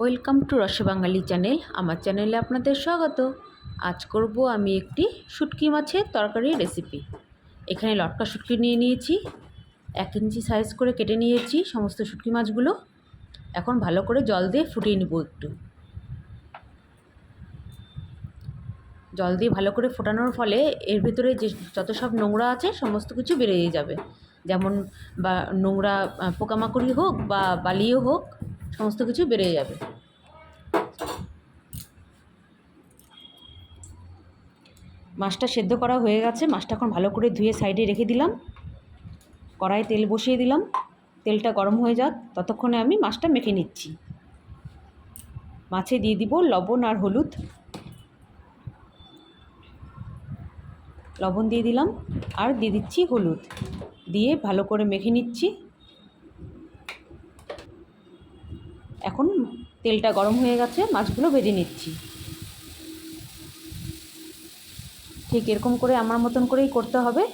Welcome to রসবাঙালি channel. আমার চ্যানেলে আপনাদের স্বাগত। আজ করব আমি একটি শুটকি মাছের তরকারির রেসিপি এখানে লটকা শুটকি নিয়ে নিয়েছি। এক ইঞ্চি সাইজ করে কেটে নিয়েছি সমস্ত শুটকি মাছগুলো। এখন ভালো করে জল দিয়ে ফুটিয়ে নেব একটু। জল দিয়ে ভালো করে ফোটানোর ফলে এর ভিতরে যে যত সব নোংরা আছে সমস্ত কিছু বেরিয়ে যাবে। যেমন বা নোংরা পোকামাকড়ি হোক বা বালিও হোক সমস্ত কিছু বেড়ে যাবে। মাছটা সেদ্ধ করা হয়ে গেছে। মাছটা এখন ভালো করে ধুয়ে সাইডে রেখে দিলাম। কড়াই তেল বসিয়ে দিলাম। তেলটা গরম হয়ে যাক। ততক্ষণে আমি মাছটা মেখে নিচ্ছি। মাছে দিয়ে দিব লবণ আর হলুদ। লবণ দিয়ে দিলাম। আর দিয়ে দিচ্ছি হলুদ। দিয়ে ভালো করে মেখে নিচ্ছি। এখন তেলটা গরম হয়ে গেছে, মাছগুলো ভেজে নিচ্ছি। ঠিক এরকম করে আমার মতন করেই করতে হবে,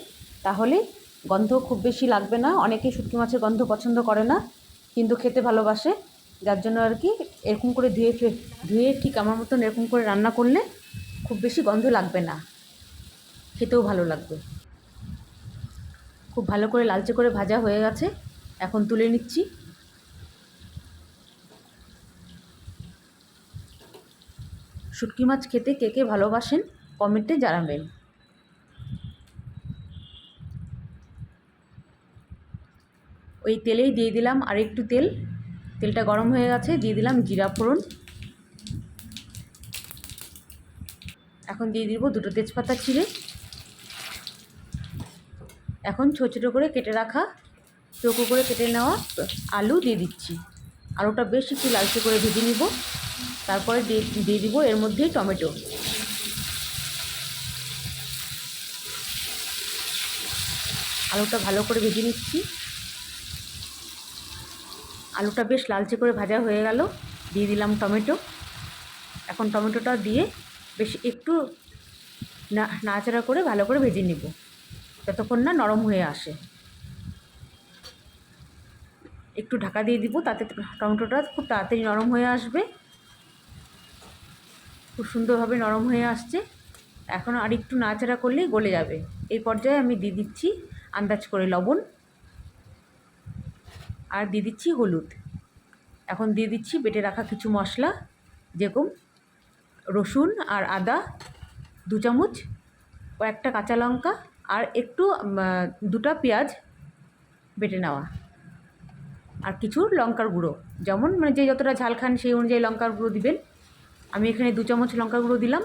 তাহলে গন্ধ খুব বেশি লাগবে না। অনেকেই শুটকি মাছের গন্ধ পছন্দ করে না, কিন্তু খেতে ভালোবাসে। যার জন্য আর কি এরকম করে ধুয়ে ফে- ধুয়ে ঠিক আমার মতন এরকম করে রান্না করলে খুব বেশি গন্ধ লাগবে না। খেতেও ভালো লাগবে। খুব ভালো করে লালচে করে ভাজা হয়ে গেছে, এখন তুলে নিচ্ছি। শুটকি মাছ খেতে কে কে ভালোবাসেন কমেন্টে জানাবেন। ওই তেলেই দিয়ে দিলাম আর একটু তেল। তেলটা গরম হয়ে গেছে, দিয়ে দিলাম জিরা ফোড়ন। এখন দিয়ে দিব দুটো তেজপাতা চিড়ে। এখন ছোটো ছোটো করে কেটে রাখা, চৌকো করে কেটে নেওয়া আলু দিয়ে দিচ্ছি। আলুটা বেশ একটু লালচে করে ভেজে নিব। তারপরে দিয়ে দিয়ে দিব এর মধ্যেই টমেটো। আলুটা ভালো করে ভেজে নিচ্ছি। আলুটা বেশ লালচে করে ভাজা হয়ে গেল, দিয়ে দিলাম টমেটো। এখন টমেটোটা দিয়ে বেশ একটু না করে ভালো করে ভেজে নিব, যতক্ষণ না নরম হয়ে আসে। একটু ঢাকা দিয়ে দিব, তাতে টমেটোটা খুব তাড়াতাড়ি নরম হয়ে আসবে। খুব সুন্দরভাবে নরম হয়ে আসছে। এখন আর একটু নাড়াচাড়া করলেই গলে যাবে। এই পর্যায়ে আমি দিয়ে দিচ্ছি আন্দাজ করে লবণ আর দিয়ে দিচ্ছি হলুদ। এখন দিয়ে দিচ্ছি বেটে রাখা কিছু মশলা, যেরকম রসুন আর আদা, দু চামচ ও একটা কাঁচা লঙ্কা আর একটু দুটা পেঁয়াজ বেটে নেওয়া। আর কিছু লঙ্কার গুঁড়ো। যেমন মানে যে যতটা ঝাল খান সেই অনুযায়ী লঙ্কার গুঁড়ো দিবেন। আমি এখানে দু চামচ লঙ্কা গুঁড়ো দিলাম।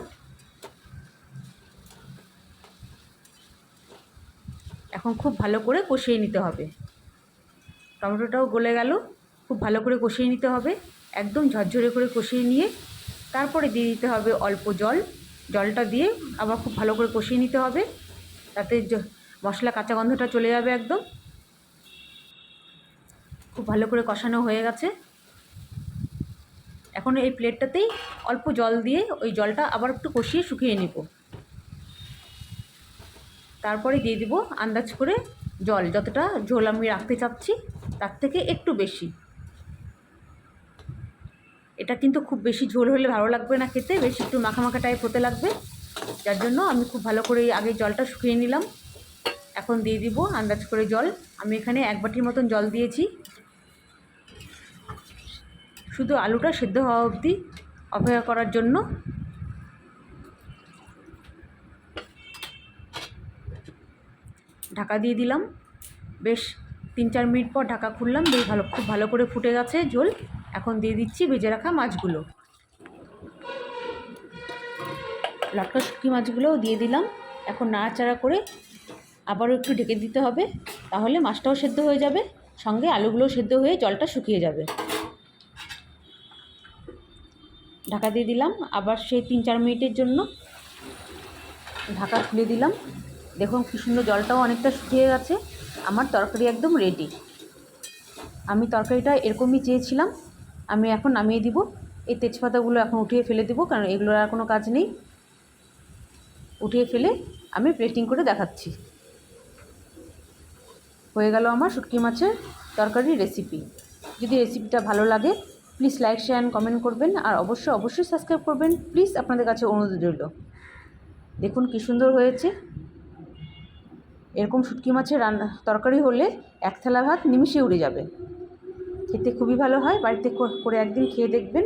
এখন খুব ভালো করে কষিয়ে নিতে হবে। টমেটোটাও গলে গেল, খুব ভালো করে কষিয়ে নিতে হবে। একদম ঝরঝরে করে কষিয়ে নিয়ে তারপরে দিয়ে দিতে হবে অল্প জল। জলটা দিয়ে আবার খুব ভালো করে কষিয়ে নিতে হবে। তাতে মশলা কাঁচা গন্ধটা চলে যাবে একদম। খুব ভালো করে কষানো হয়ে গেছে। এখন এই প্লেটটাতেই অল্প জল দিয়ে ওই জলটা আবার একটু কষিয়ে শুকিয়ে নেব। তারপরে দিয়ে দিব আন্দাজ করে জল। যতটা ঝোল আমি রাখতে চাচ্ছি, তার থেকে একটু বেশি। এটা কিন্তু খুব বেশি ঝোল হলে ভালো লাগবে না খেতে, বেশি একটু মাখা মাখা টাইপ হতে লাগবে। যার জন্য আমি খুব ভালো করে আগে জলটা শুকিয়ে নিলাম। এখন দিয়ে দিব আন্দাজ করে জল। আমি এখানে এক বাটির মতন জল দিয়েছি। শুধু আলুটা সেদ্ধ হওয়া অবধি অপেক্ষা করার জন্য ঢাকা দিয়ে দিলাম। বেশ তিন চার মিনিট পর ঢাকা খুললাম। বেশ ভালো, খুব ভালো করে ফুটে গেছে ঝোল। এখন দিয়ে দিচ্ছি ভেজে রাখা মাছগুলো। লটকা শুটকি মাছগুলোও দিয়ে দিলাম। এখন নাড়াচাড়া করে আবারও একটু ঢেকে দিতে হবে। তাহলে মাছটাও সেদ্ধ হয়ে যাবে। সঙ্গে আলুগুলোও সেদ্ধ হয়ে জলটা শুকিয়ে যাবে। ঢাকা দিয়ে দিলাম। আবার সেই তিন চার মিনিটের জন্য ঢাকা খুলে দিলাম। দেখুন কি সুন্দর জলটাও অনেকটা শুকিয়ে গেছে। আমার তরকারি একদম রেডি আমি তরকারিটা এরকমই চেয়েছিলাম। আমি এখন নামিয়ে দিব। এই তেজপাতাগুলো এখন উঠিয়ে ফেলে দিব, কারণ এগুলোর আর কোনো কাজ নেই। উঠিয়ে ফেলে আমি প্লেটিং করে দেখাচ্ছি। হয়ে গেল আমার শুটকি মাছের তরকারির রেসিপি যদি রেসিপিটা ভালো লাগে প্লিজ লাইক শেয়ার কমেন্ট করবেন। আর অবশ্যই অবশ্যই সাবস্ক্রাইব করবেন। প্লিজ আপনাদের কাছে অনুরোধ রইল। দেখুন কী সুন্দর হয়েছে। এরকম শুটকি মাছের রান্না তরকারি হলে এক থালা ভাত নিমিশে উড়ে যাবে। খেতে খুবই ভালো হয়। বাড়িতে করে একদিন খেয়ে দেখবেন।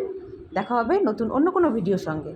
দেখা হবে নতুন, অন্য কোনো ভিডিও সঙ্গে।